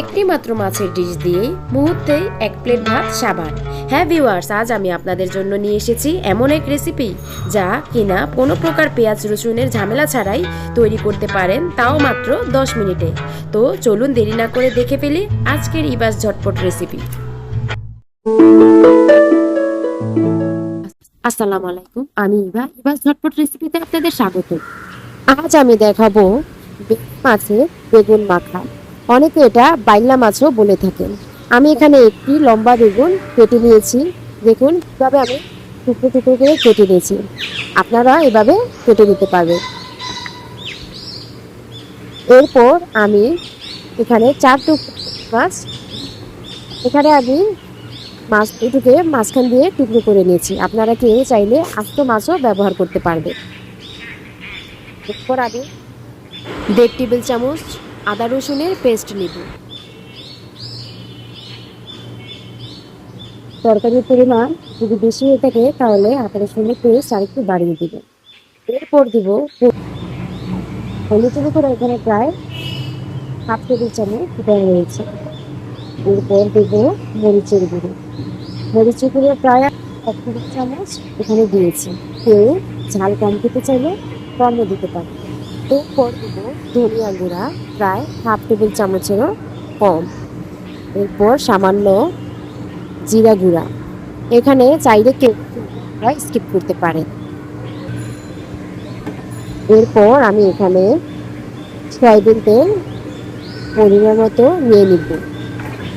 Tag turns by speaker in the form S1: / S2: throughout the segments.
S1: একটি মাত্র মাছের ডিশ দিয়েই মুহূর্তেই এক প্লেট ভাত, সাবান। হ্যাঁ ভিউয়ার্স আজ আমি আপনাদের জন্য নিয়ে এসেছি এমন এক রেসিপি যা কিনা কোনো প্রকার পেঁয়াজ রসুনের ঝামেলা ছাড়াই তৈরি করতে পারেন, তাও মাত্র দশ মিনিটে। তো চলুন দেরি না করে দেখে ফেলি আজকের ইবাস ঝটপট রেসিপি আসসালামু আলাইকুম, আমি ইভা ইবাস ঝটপট রেসিপিতে আপনাদের স্বাগত। আজ আমি দেখাবো মাছের বেগুন মাখা। অনেকে এটা বাইলা মাছও বলে থাকেন। আমি এখানে একটি লম্বা বেগুন কেটে নিয়েছি। দেখুন কীভাবে আমি টুকরো টুকরো করে কেটে নিয়েছি। আপনারা এভাবে কেটে নিতে পারবেন। এরপর আমি এখানে চার টুকরো মাছ, এখানে আমি মাছ দুটোকে মাঝখান দিয়ে টুকরো করে নিয়েছি। আপনারা কেউ চাইলে আস্ত মাছও ব্যবহার করতে পারবে এরপর আমি দেড় টেবিল চামচ আদা রসুনের পেস্ট নিব। তরকারির পরিমাণ যদি বেশি হয়ে থাকে, তাহলে আদা রসুনের পেস্ট আরেকটু বাড়িয়ে দিব। এরপর দিব হলুদের উপর এখানে প্রায় হাফ টেবিল চামচ দেওয়া রয়েছে। এরপর দেব মরিচের গুঁড়ো। মরিচের গুঁড়ো প্রায় এক টেবিল চামচ এখানে দিয়েছি। কেউ ঝাল কম খেতে চাইলে কমও দিতে পারে এরপর দেব ধনিয়া গুঁড়া, প্রায় হাফ টেবিল চামচেরও কম। এরপর সামান্য জিরা গুঁড়া। এখানে চাইলে কেউ স্কিপ করতে পারে। এরপর আমি এখানে সয়াবিন তেল পরিমাণ মতো নিয়ে নিব।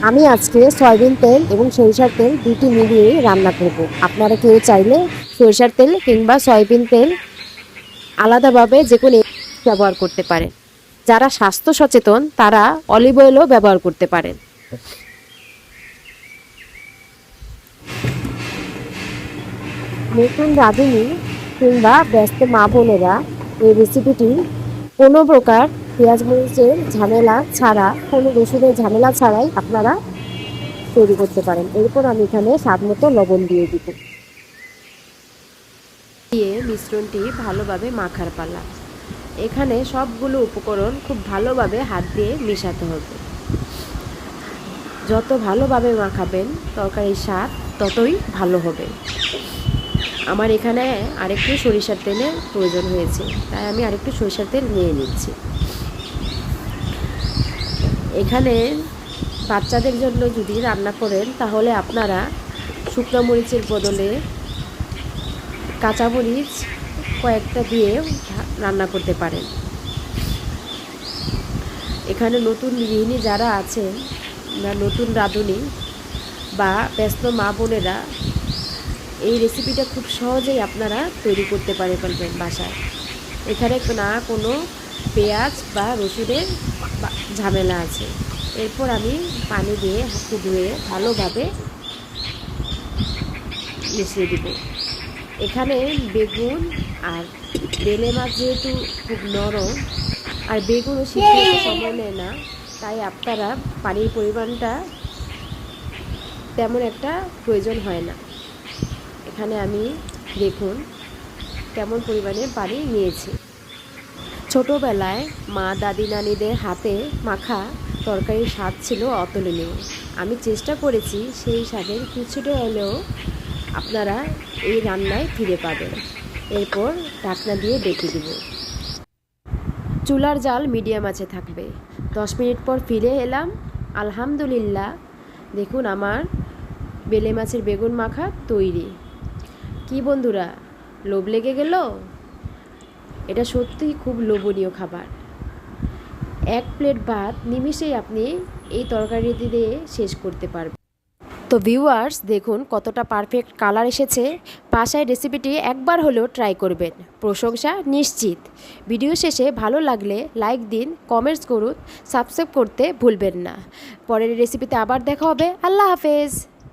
S1: আমি আজকে সয়াবিন তেল এবং সরিষার তেল দুটি মিলিয়ে রান্না করব। আপনারা কেউ চাইলে সরিষার তেল কিংবা সয়াবিন তেল আলাদাভাবে যে কোনো ব্যবহার করতে পারেন যারা স্বাস্থ্য সচেতন তারা অলিভ অয়েলও ব্যবহার করতে পারেন নতুন রাঁধুনি কিংবা ব্যস্ত মা বোনেরা এই রেসিপিটি কোনো প্রকার পেঁয়াজ মরিচের ঝামেলা ছাড়া কোনো রসুনের ঝামেলা ছাড়াই আপনারা তৈরি করতে পারেন। এরপর আমি এখানে স্বাদ মতো লবণ দিয়ে দিব। দিয়ে মিশ্রণটি ভালোভাবে মাখার পালা। এখানে সবগুলো উপকরণ খুব ভালোভাবে হাত দিয়ে মেশাতে হবে। যত ভালোভাবে মাখাবেন তরকারির স্বাদ ততই ভালো হবে। আমার এখানে আরেকটু সরিষার তেলের প্রয়োজন হয়েছে, তাই আমি আরেকটু সরিষার তেল নিয়ে নিচ্ছি। এখানে বাচ্চাদের জন্য যদি রান্না করেন, তাহলে আপনারা শুকনো মরিচের বদলে কাঁচামরিচ কয়েকটা দিয়ে রান্না করতে পারেন। এখানে নতুন গৃহিণী যারা আছেন বা নতুন রাঁধুনি বা ব্যস্ত মা বোনেরা, এই রেসিপিটা খুব সহজেই আপনারা তৈরি করতে পারে পারবেন বাসায়। এখানে না কোনো পেঁয়াজ বা রসুনের ঝামেলা আছে। এরপর আমি পানি দিয়ে হাতে ধুয়ে ভালোভাবে মিশিয়ে দিব। এখানে বেগুন আর বেলে মাছ যেহেতু খুব নরম আর বেগুনও সিদ্ধ সময় নেয় না তাই আপনারা পানির পরিমাণটা তেমন একটা প্রয়োজন হয় না। এখানে আমি দেখুন কেমন পরিমাণে পানি নিয়েছি। ছোটোবেলায় মা দাদি নানিদের হাতে মাখা তরকারির স্বাদ ছিল অতুলনীয়। আমি চেষ্টা করেছি সেই স্বাদের কিছুটা হলেও আপনারা এই রান্নায় ফিরে পাবেন। এরপর ঢাকনা দিয়ে ডেকে দেব। চুলার জাল মিডিয়াম আছে থাকবে। দশ মিনিট পর ফিরে এলাম। আলহামদুলিল্লাহ। দেখুন আমার বেলে মাছের বেগুন মাখা তৈরি। কি বন্ধুরা, লোভ লেগে গেল? এটা সত্যিই খুব লোভনীয় খাবার। এক প্লেট ভাত নিমিষেই আপনি এই তরকারিটি দিয়ে শেষ করতে পারবেন। তো ভিউয়ার্স দেখুন কতটা পারফেক্ট কালার এসেছে। পাশায় রেসিপিটি একবার হলেও ট্রাই করবেন। প্রশংসা নিশ্চিত। ভিডিও শেষে ভালো লাগলে লাইক দিন কমেন্টস করুন সাবস্ক্রাইব করতে ভুলবেন না। পরের রেসিপিতে আবার দেখা হবে। আল্লাহ হাফেজ!